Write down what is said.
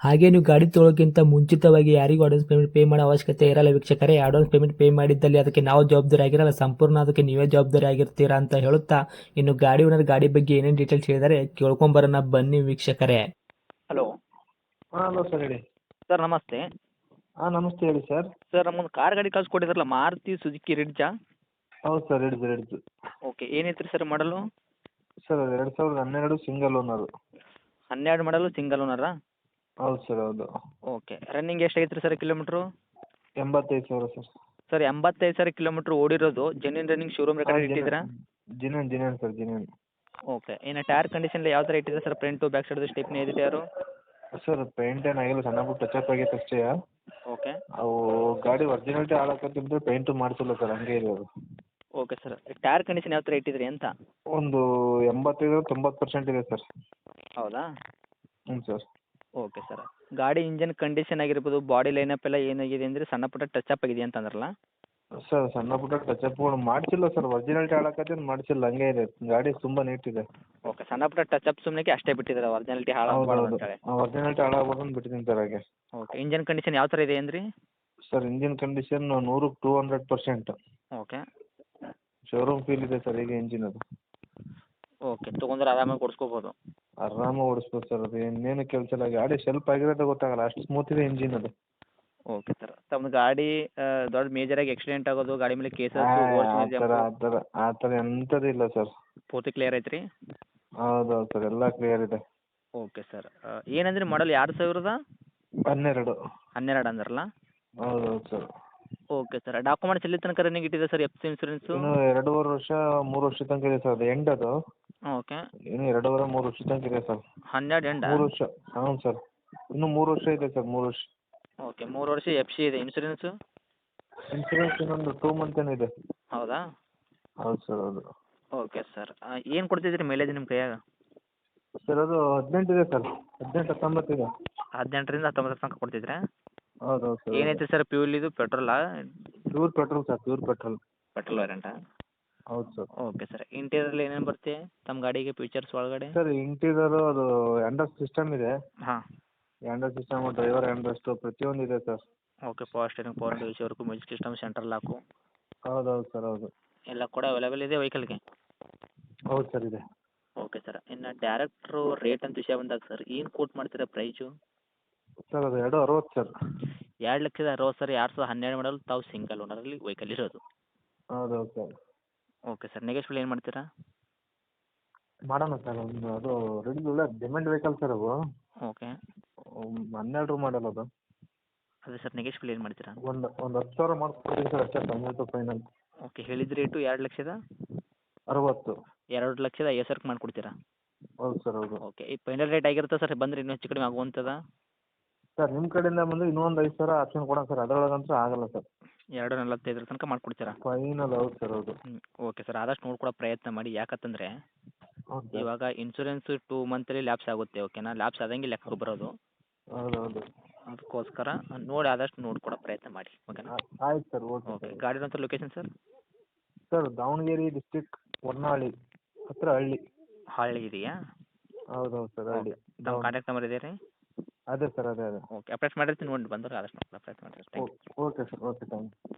ಹಾಗೆ ನೀವು ಗಾಡಿ ತೊಳೋಕ್ಕಿಂತ ಮುಂಚಿತವಾಗಿ ಯಾರಿಗೂ ಅಡ್ವಾನ್ಸ್ ಪೇಮೆಂಟ್ ಪೇ ಮಾಡೋ ಅವಶ್ಯಕತೆ ಇರಲ್ಲ ವೀಕ್ಷಕರೇ. ಅಡ್ವಾನ್ಸ್ ಪೇಮೆಂಟ್ ಪೇ ಮಾಡಿದ್ದಲ್ಲಿ ಅದಕ್ಕೆ ನಾವು ಜವಾಬ್ದಾರಿ ಆಗಿರಲ್ಲ. ಸಂಪೂರ್ಣ ಅದಕ್ಕೆ ನೀವೇ ಜವಾಬ್ದಾರಿ ಆಗಿರ್ತೀರಾ ಅಂತ ಹೇಳುತ್ತಾ ಇನ್ನು ಗಾಡಿ ಓನರ್ ಗಾಡಿ ಬಗ್ಗೆ ಏನೇನು ಡೀಟೇಲ್ಸ್ ಹೇಳಿದರೆ ಕೇಳ್ಕೊಂಬರೋಣ ಬನ್ನಿ ವೀಕ್ಷಕರೇ. ಹಲೋ ಹಾಂ ಹಲೋ ಸರ್ ಹೇಳಿ. ಸರ್ ನಮಸ್ತೆ. ಹಾಂ ನಮಸ್ತೆ ಹೇಳಿ ಸರ್ ಸರ್ ನಮ್ಮೊಂದು ಕಾರ್ ಗಾಡಿ ಕಳ್ಸಿಕೊಟ್ಟಿದ್ರಲ್ಲ ಮಾರುತಿ ಸುಜುಕಿ ರಿಡ್ಜಾ ಹೌದು ಸರ್ ಹಿಡಿದು ಹಿಡಿದು ಓಕೆ ಏನೈತ್ರಿ ಸರ್ ಮಾಡಲು? ಸರ್ ಅದು ಎರಡು ಸಾವಿರದ ಹನ್ನೆರಡು ಸಿಂಗಲ್ ಓನರು ಹನ್ನೆರಡು ಮಾಡಲು ಸಿಂಗಲ್ ಓನರಾ ಹೌದು ಸರ್ ಹೌದು. ಓಕೆ. ರನ್ನಿಂಗ್ ಎಷ್ಟಾಗೈತೆ ರೀ ಸರ್ ಕಿಲೋಮೀಟ್ರು? ಎಂಬತ್ತೈದು ಸಾವಿರ ಸರ್. ಸರ್ ಎಂಬತ್ತೈದು ಸಾವಿರ ಕಿಲೋಮೀಟ್ರ್ ಓಡಿರೋದು. Genuine running showroom record ಇಟ್ಟಿದ್ದೀರಾ? Genuine genuine sir genuine okay. ಇನ್ನು ಟೈರ್ ಕಂಡೀಷನ್ ಯಾವ ಥರ ಇಟ್ಟಿದೆ sir? Front back side stepney ಇದೆ ಯಾರು ಸರ್ ಪೇಂಟ್ ಏನಾಗಿಲ್ಲ ಸಣ್ಣ ಪುಟ್ಟ ಟಚಪ್ ಆಗೈತೆ ಅಷ್ಟೇ. ಓಕೆ. ಅವು ಗಾಡಿ ಒರಿಜಿನಾಲಿಟಿ ಹಾಳಾಕತ್ತಿದ್ರೆ ಪೇಂಟು ಮಾಡಿಸಿಲ್ಲ ಸರ್ ಹಂಗೆ ಇದೆ ಅದು. Okay sir. ಟೈರ್ ಕಂಡೀಷನ್ ಯಾವ ಥರ ಇಟ್ಟಿದ್ರಿ ಅಂತ? ಒಂದು ಎಂಬತ್ತೈದು ತೊಂಬತ್ತು ಪರ್ಸೆಂಟ್ ಇದೆ ಸರ್. ಹೌದಾ? ಹ್ಞೂ ಸರ್. Okay sir. ಗಾಡಿ ಇಂಜನ್ ಕಂಡೀಷನ್ ಆಗಿರ್ಬೋದು ಬಾಡಿ ಲೈನಪ್ ಎಲ್ಲ ಏನಾಗಿದೆ ಅಂದರೆ ಸಣ್ಣ ಪುಟ್ಟ ಟಚ್ ಅಪ್ ಆಗಿದೆ ಅಂತ ಅಂದ್ರಲ್ಲ ಸರ್ ಸಣ್ಣ ಪುಟ್ಟ ಅಪ್ ಮಾಡಿಸಿಲ್ಲ ಸರ್. ಒರಿಜಿನಾಲಿಟಿ ಹಾಳಾಕತ್ತೆ ಮಾಡಿಸಿಲ್ಲ ಹಂಗೆ ಇದೆ. ಗಾಡಿ ತುಂಬ ನೀಟ್ ಇದೆ. ಓಕೆ ಸಣ್ಣ ಪುಟ್ಟ ಟಚ್ ಅಪ್ ಸುಮ್ಮನೆ ಅಷ್ಟೇ ಬಿಟ್ಟಿದ್ದಾರೆ? ಒರಿಜಿನಾಲಿಟಿ ಹಾಳಾಗಬಾರ್ದು ಅಂತೇಳಿ ಒರಿಜಿನಾಲಿಟಿ ಹಾಳಾಗ್ಬಾರ್ದು ಅಂತ ಬಿಟ್ಟಿದ್ದೀನಿ ಸರ್ ಹಾಗೆ. ಓಕೆ ಇಂಜನ್ ಕಂಡೀಷನ್ ಯಾವ ಥರ ಇದೆ ಅಂದ್ರಿ? ಸರ್ ಇಂಜಿನ್ ಕಂಡೀಷನ್ ನೂರಕ್ಕೆ two hundred percent okay. Showroom feel ಇದೆ ಸರ್ ಈಗ ಇಂಜಿನ್ ಅದು. ಓಕೆ ತೊಗೊಂಡ್ರೆ ಆರಾಮಾಗಿ ಕೊಡ್ಸ್ಕೋಬೋದು ಆರಾಮಾಗಿ ಓಡಿಸ್ಬೋದು ಸರ್ ಅದು. ಇನ್ನೇನು ಕೆಲಸ ಇಲ್ಲ ಗಾಡಿ ಸ್ವಲ್ಪ ಆಗಿರೋದೇ ಗೊತ್ತಾಗಲ್ಲ ಅಷ್ಟು ಸ್ಮೂತ್ ಇದೆ ಇಂಜಿನ್ ಅದು. ಓಕೆ ಸರ್ ತಮ್ಮ ಗಾಡಿ ದೊಡ್ಡ ಮೇಜರಾಗಿ ಆಕ್ಸಿಡೆಂಟ್ ಆಗೋದು ಗಾಡಿ ಮೇಲೆ ಆ ಕೇಸಸ್ ಥರ ಆ ಥರ ಆ ಥರ ಎಂಥದ್ದು ಇಲ್ಲ ಸರ್ ಪೂರ್ತಿ ಕ್ಲಿಯರ್ ಐತ್ರಿ? ಹೌದೌದು ಸರ್ ಎಲ್ಲ ಕ್ಲಿಯರ್ ಇದೆ. ಓಕೆ ಸರ್ ಏನಂದ್ರೆ ಮಾಡಲ್ ಎರಡು ಸಾವಿರದ ಹನ್ನೆರಡು. ಹನ್ನೆರಡು ಅಂದ್ರಲ್ಲ? ಹೌದೌದು ಸರ್ ಓಕೆ ಸರ್ ಡಾಕ್ಯುಮೆಂಟ್ಸ್ ಎಲ್ಲಿ ತನಕ ರನ್ನಿಂಗ್ ಇಟ್ಟಿದೆ ಸರ್ ಎಫ್ ಸಿ ಇನ್ಸೂರೆನ್ಸು ಇನ್ನು ಎರಡೂವರೆ ವರ್ಷ ಮೂರು ವರ್ಷ ತನಕ ಇದೆ ಸರ್ ಅದು ಎಂಡ್ ಅದು. ಓಕೆ ಇನ್ನು ಎರಡೂವರೆ ಮೂರು ವರ್ಷ ತನಕ ಇದೆ ಸರ್. ಹನ್ನೆರಡು ಎಂಡ? ಮೂರು ವರ್ಷ. ಹ್ಞೂ ಸರ್. ಇನ್ನು ಮೂರು ವರ್ಷ ಇದೆ ಸರ್ ಮೂರು ವರ್ಷ. ಓಕೆ ಮೂರು ವರ್ಷ ಎಫ್ ಸಿ ಇದೆ. ಇನ್ಸೂರೆನ್ಸು ಇನ್ಸೂರೆನ್ಸ್ ಇನ್ನೊಂದು ಟೂ ಮಂತ್ ಏನೋ ಇದೆ. ಹೌದಾ? ಹೌದು ಸರ್ ಹೌದು. ಓಕೆ ಸರ್ ಏನು ಕೊಡ್ತಿದ್ರಿ ಮೈಲೇಜ್ ನಿಮ್ಮ ಕೈಯಾಗ? ಸರ್ ಅದು ಹದಿನೆಂಟು ಇದೆ ಸರ್. ಹದಿನೆಂಟು ಹತ್ತೊಂಬತ್ತು ಇದೆ. ಹದಿನೆಂಟರಿಂದ ಹತ್ತೊಂಬತ್ತು ತನಕ ಕೊಡ್ತಿದ್ರಾ ಹೌದು ಹೌದು ಸರ್ ಏನೈತೆ ಸರ್ ಪ್ಯೂಲ್ ಇದು ಪೆಟ್ರೋಲಾ pure petrol sir pure petrol petrol ವೇರಿಯಂಟಾ ಹೌದು ಸರ್. Okay sir. ಇಂಟೀರಿಯರ್ ಏನೇನು ಬರುತ್ತೆ? ತಮ್ಮ ಗಾಡಿಗೆ ಫೀಚರ್ಸ್ ಒಳಗಡೆ? ಸರ್ ಇಂಟೀರಿಯರು ಅದು ಆ್ಯಂಡ್ರಾಯ್ಡ್ ಸಿಸ್ಟಮ್ ಇದೆ. ಹಾಂ. ಆ್ಯಂಡ್ರಾಯ್ಡ್ ಸಿಸ್ಟಮ್ ಡ್ರೈವರ್ ಆ್ಯಂಡ್ರಾಯ್ಡು ಪ್ರತಿಯೊಂದು ಇದೆ sir. Okay power steering power work music system central lock ಹೌದು ಹೌದು ಸರ್ ಹೌದು. ಎಲ್ಲ ಕೂಡ ಅವೈಲೇಬಲ್ ಇದೆ ವೆಹಿಕಲ್ಗೆ ಹೌದು ಸರ್ ಇದೆ. Okay sir. ಇನ್ನು ಡೈರೆಕ್ಟ್ರು ರೇಟ್ ಅಂತ ವಿಷಯ ಬಂದಾಗ ಸರ್ ಏನು ಕೋಟ್ ಮಾಡ್ತೀರಾ ಪ್ರೈಸು ಸರ್ ಅದು ಎರಡು ಅರವತ್ತು ಸರ್. ಎರಡು ಲಕ್ಷದ ಅರವತ್ತು ಸರ್ ಎರಡು ಸಾವಿರದ ಹನ್ನೆರಡು ಮಾಡಲ್ ತಾವು ಸಿಂಗಲ್ ಓನರಲ್ಲಿ ವೆಹಿಕಲ್ ಇರೋದು. ಹೌದು ಹೌದು ಸರ್. ಓಕೆ ಸರ್ ನೆಗೆಶ್ವಲ್ ಏನು ಮಾಡ್ತೀರಾ? ಮಾಡೋಣ ಸರ್ ಒಂದು ಅದು ರೆಡಿ ಇಲ್ಲ ಡಿಮ್ಯಾಂಡ್ ವೆಹಿಕಲ್ ಸರ್ ಅದು. ಓಕೆ ಹನ್ನೆರಡು ಹನ್ನೆರಡು ಮಾಡಲ್ ಅದು. ಅದೇ ಸರ್ ನೆಗೆಶ್ವಲ್ ಏನು ಮಾಡ್ತೀರಾ? ಒಂದು ಒಂದು ಹತ್ತು ಸಾವಿರ ಮಾಡ್ಕೊಡ್ತೀನಿ ಸರ್ ಅಷ್ಟೇ ಫೈನಲ್ ಟು ಫೈನಲ್ ಓಕೆ ಹೇಳಿದ ರೇಟು ಎರಡು ಲಕ್ಷದ? ಅರವತ್ತು. ಎರಡು ಲಕ್ಷದ ಐವತ್ತು ಸಾವಿರಕ್ಕೆ ಮಾಡಿಕೊಡ್ತೀರಾ? ಹೌದು ಸರ್ ಹೌದು. ಓಕೆ ಈ ಫೈನಲ್ ರೇಟ್ ಆಗಿರುತ್ತೆ ಸರ್? ಬಂದರೆ ಇನ್ನೂ ಹೆಚ್ಚು ಕಡಿಮೆ ಆಗುವಂಥದ್ದು ಸರ್ ನಿಮ್ಮ ಕಡೆಯಿಂದ ಬಂದು ಇನ್ನೊಂದು ಐದು ಸಾವಿರ ಆಪ್ಷನ್ ಕೊಡೋಣ ಸರ್. ಅದರೊಳಗಂತೂ ಆಗಲ್ಲ ಸರ್. ಎರಡು ನಲವತ್ತೈದರ ತನಕ ಮಾಡಿಕೊಡ್ತೀರಾ? ಫೈನಲ್ ಹೌದು ಸರ್ ಹೌದು. ಹ್ಞೂ ಓಕೆ ಸರ್. ಆದಷ್ಟು ನೋಡ್ಕೊಡೋ ಪ್ರಯತ್ನ ಮಾಡಿ. ಯಾಕಂತಂದ್ರೆ ಹೌದು ಸರ್. ಇವಾಗ ಇನ್ಸೂರೆನ್ಸ್ ಟೂ ಅಲ್ಲಿ ಲ್ಯಾಪ್ಸ್ ಆಗುತ್ತೆ ಓಕೆನಾ ಲ್ಯಾಪ್ಸ್ ಆದಂಗೆ ಲೆಕ್ಕ ಬರೋದು. ಹೌದು ಹೌದು. ಅದಕ್ಕೋಸ್ಕರ ನೋಡಿ ಆದಷ್ಟು ನೋಡ್ಕೊಡೋ ಪ್ರಯತ್ನ ಮಾಡಿ ಓಕೆನಾ ಆಯ್ತು sir okay okay. Sir. Location sir? Sir Davanagere district Honnali ಹತ್ರ ಹಳ್ಳಿ. ಹಳ್ಳಿ ಇದೆಯಾ? ಹೌದು ಹೌದು ಸರ್ ಹಳ್ಳಿ. ನಮ್ಮ ಕಾಂಟ್ಯಾಕ್ಟ್ ನಂಬರ್ ಇದೆಯಾ ರೀ ಅದೇ ಸರ್ ಅದೇ ಅದೇ. ಓಕೆ ಅಪ್ಡೇಟ್ ಮಾಡಿರ್ತೀನಿ ನೋಡಿ ಬಂದ್ರು ಆದಷ್ಟು ಅಪ್ಡೇಟ್ ಮಾಡಿರಿ ಮಾಡಿ thank you okay sir okay thank you.